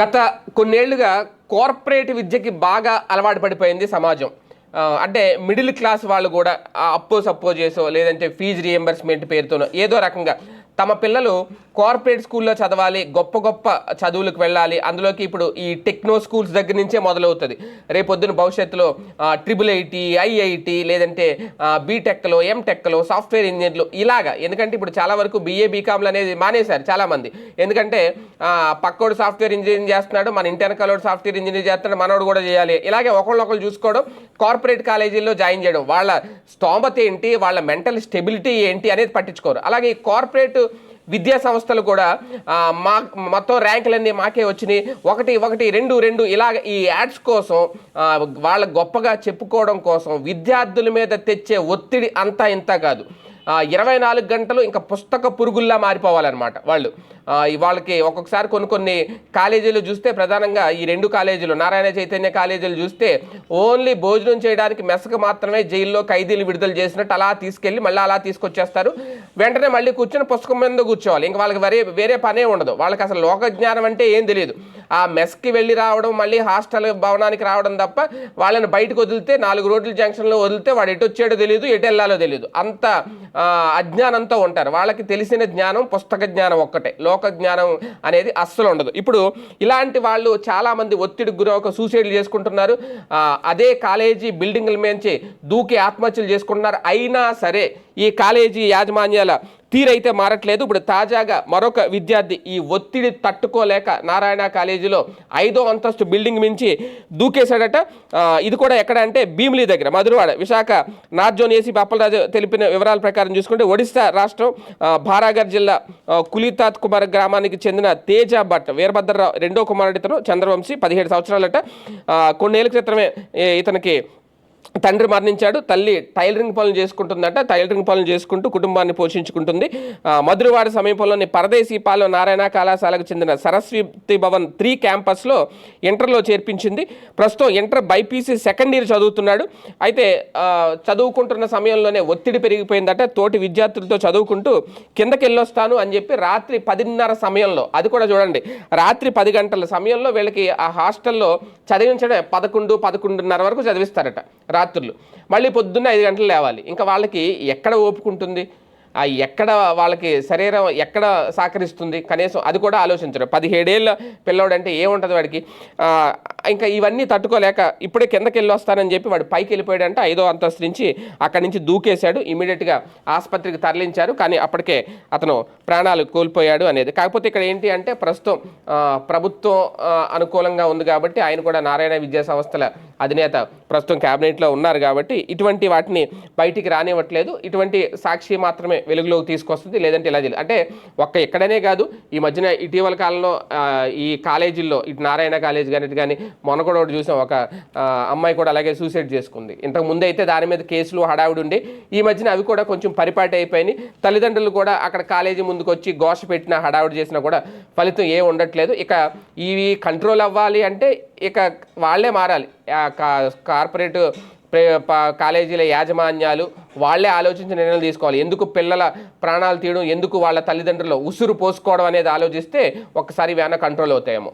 గత కొన్నేళ్ళుగా కార్పొరేట్ విద్యకి బాగా అలవాటు పడిపోయింది సమాజం. అంటే మిడిల్ క్లాస్ వాళ్ళు కూడా అప్పో సప్పో చేసో లేదంటే ఫీజు రియంబర్స్మెంట్ పేరుతోనో ఏదో రకంగా తమ పిల్లలు కార్పొరేట్ స్కూల్లో చదవాలి గొప్ప గొప్ప చదువులకు వెళ్ళాలి. అందులోకి ఇప్పుడు ఈ టెక్నో స్కూల్స్ దగ్గర నుంచే మొదలవుతుంది. రేపొద్దున భవిష్యత్తులో ట్రిపుల్ ఐటీ ఐఐటి లేదంటే బీటెక్లో ఎంటెక్లో సాఫ్ట్వేర్ ఇంజనీర్లు ఇలాగా. ఎందుకంటే ఇప్పుడు చాలా వరకు బీఏ బీకామ్లు అనేది మానేశారు చాలామంది ఎందుకంటే పక్కోడు సాఫ్ట్వేర్ ఇంజనీరింగ్ చేస్తున్నాడు మన ఇంటి వెనకాలోడు సాఫ్ట్వేర్ ఇంజనీర్ చేస్తున్నాడు మనోడు కూడా చేయాలి. ఇలాగే ఒకళ్ళొకళ్ళు చూసుకోవడం కార్పొరేట్ కాలేజీల్లో జాయిన్ చేయడం. వాళ్ళ స్తోమత ఏంటి? వాళ్ళ మెంటల్ స్టెబిలిటీ ఏంటి అనేది పట్టించుకోరు. అలాగే ఈ కార్పొరేట్ విద్యా సంస్థలు కూడా మా మొత్తం ర్యాంకులన్నీ మాకే వచ్చినాయి. ఒకటి ఒకటి రెండు రెండు ఇలాగ ఈ యాడ్స్ కోసం వాళ్ళ గొప్పగా చెప్పుకోవడం కోసం విద్యార్థుల మీద తెచ్చే ఒత్తిడి అంతా ఇంత కాదు. ఇరవై నాలుగు గంటలు ఇంకా పుస్తక పురుగుల్లా మారిపోవాలన్నమాట వాళ్ళు. వాళ్ళకి ఒక్కొక్కసారి కొన్ని కొన్ని కాలేజీలు చూస్తే ప్రధానంగా ఈ రెండు కాలేజీలు నారాయణ చైతన్య కాలేజీలు చూస్తే ఓన్లీ భోజనం చేయడానికి మెసక మాత్రమే జైల్లో ఖైదీలు విడుదల చేసినట్టు అలా తీసుకెళ్ళి మళ్ళీ అలా తీసుకొచ్చేస్తారు. వెంటనే మళ్ళీ కూర్చొని పుస్తకం మీద కూర్చోవాలి. ఇంకా వాళ్ళకి వేరే వేరే పనే ఉండదు. వాళ్ళకి అసలు లోక జ్ఞానం అంటే ఏం తెలియదు. ఆ మెస్కి వెళ్ళి రావడం మళ్ళీ హాస్టల్ భవనానికి రావడం తప్ప వాళ్ళని బయటకు వదిలితే నాలుగు రోడ్ల జంక్షన్లో వదిలితే వాడు ఎటు వచ్చాడో తెలియదు ఎటు వెళ్ళాలో తెలియదు. అంత అజ్ఞానంతో ఉంటారు. వాళ్ళకి తెలిసిన జ్ఞానం పుస్తక జ్ఞానం ఒక్కటే. లోక జ్ఞానం అనేది అస్సలు ఉండదు. ఇప్పుడు ఇలాంటి వాళ్ళు చాలామంది ఒత్తిడికి గురవక సూసైడ్లు చేసుకుంటున్నారు. అదే కాలేజీ బిల్డింగ్ల మేంచి దూకి ఆత్మహత్యలు చేసుకుంటున్నారు. అయినా సరే ఈ కాలేజీ యాజమాన్యాల తీరైతే మారట్లేదు. ఇప్పుడు తాజాగా మరొక విద్యార్థి ఈ ఒత్తిడి తట్టుకోలేక నారాయణ కాలేజీలో ఐదో అంతస్తు బిల్డింగ్ మించి దూకేశాడట. ఇది కూడా ఎక్కడ అంటే భీమిలి దగ్గర Madhurawada. Visakha north zone AC Appalaraju తెలిపిన వివరాల ప్రకారం చూసుకుంటే ఒడిశా రాష్ట్రం భారాగర్ జిల్లా కులితాత్ కుమార్ గ్రామానికి చెందిన తేజ భట్ వీరభద్రరావు రెండో కుమారుడితను చంద్రవంశీ పదిహేడు సంవత్సరాలట. కొన్నేళ్ళ క్రితమే ఇతనికి తండ్రి మరణించాడు తల్లి టైలరింగ్ పనులు చేసుకుంటుందట టైలరింగ్ పనులు చేసుకుంటూ కుటుంబాన్ని పోషించుకుంటుంది. మధురవాడ సమీపంలోని పరదేశీపాలెం నారాయణ కళాశాలకు చెందిన సరస్వతి భవన్ త్రీ క్యాంపస్లో ఇంటర్లో చేర్పించింది. ప్రస్తుతం ఇంటర్ బైపీసీ సెకండ్ ఇయర్ చదువుతున్నాడు. అయితే చదువుకుంటున్న సమయంలోనే ఒత్తిడి పెరిగిపోయిందట. తోటి విద్యార్థులతో చదువుకుంటూ కిందకి వెళ్ళొస్తాను అని చెప్పి రాత్రి పదిన్నర సమయంలో అది కూడా చూడండి రాత్రి పది గంటల సమయంలో వీళ్ళకి ఆ హాస్టల్లో చదివించడం పదకొండు పదకొండున్నర వరకు చదివిస్తారట. రాత్రులు. మళ్ళీ పొద్దున్న ఐదు గంటలు లేవాలి. ఇంకా వాళ్ళకి ఎక్కడ ఓపుకుంటుంది? ఆ ఎక్కడ వాళ్ళకి శరీరం ఎక్కడ సహకరిస్తుంది? కనీసం అది కూడా ఆలోచించరు. పదిహేడేళ్ళ పిల్లోడు అంటే ఏముంటుంది వాడికి? ఇంకా ఇవన్నీ తట్టుకోలేక ఇప్పుడే కిందకి వెళ్ళి వస్తానని చెప్పి వాడు పైకి వెళ్ళిపోయాడంటే ఐదో అంతస్తు నుంచి అక్కడి నుంచి దూకేశాడు. ఇమీడియట్గా ఆసుపత్రికి తరలించారు. కానీ అప్పటికే అతను ప్రాణాలు కోల్పోయాడు అనేది. కాకపోతే ఇక్కడ ఏంటి అంటే ప్రస్తుతం ప్రభుత్వం అనుకూలంగా ఉంది కాబట్టి ఆయన కూడా నారాయణ విద్యా సంస్థల అధినేత ప్రస్తుతం క్యాబినెట్లో ఉన్నారు కాబట్టి ఇటువంటి వాటిని బయటికి రానివ్వట్లేదు. ఇటువంటి సాక్షి మాత్రమే వెలుగులోకి తీసుకొస్తుంది. లేదంటే ఇలా అంటే ఒక్క ఎక్కడనే కాదు. ఈ మధ్యన ఇటీవల కాలంలో ఈ కాలేజీల్లో ఇటు నారాయణ కాలేజ్ కానీ ఇటు కానీ మొన్న కూడా ఒకటి చూసాం ఒక అమ్మాయి కూడా అలాగే సూసైడ్ చేసుకుంది. ఇంతకు ముందు అయితే దాని మీద కేసులు హడావుడి ఉండి. ఈ మధ్యన అవి కూడా కొంచెం పరిపాటి అయిపోయినాయి. తల్లిదండ్రులు కూడా అక్కడ కాలేజీ ముందుకు వచ్చి ఘోష పెట్టిన హడావిడి చేసినా కూడా ఫలితం ఏ ఉండట్లేదు. ఇక ఇవి కంట్రోల్ అవ్వాలి అంటే ఇక వాళ్ళే మారాలి. కా- కార్పొరేట్ కాలేజీల యాజమాన్యాలు వాళ్ళే ఆలోచించి నిర్ణయాలు తీసుకోవాలి. ఎందుకు పిల్లల ప్రాణాలు తీయడం ఎందుకు వాళ్ళ తల్లిదండ్రులు ఉసురు పోసుకోవడం అనేది ఆలోచిస్తే ఒక్కసారి వేన కంట్రోల్ అవుతాయేమో.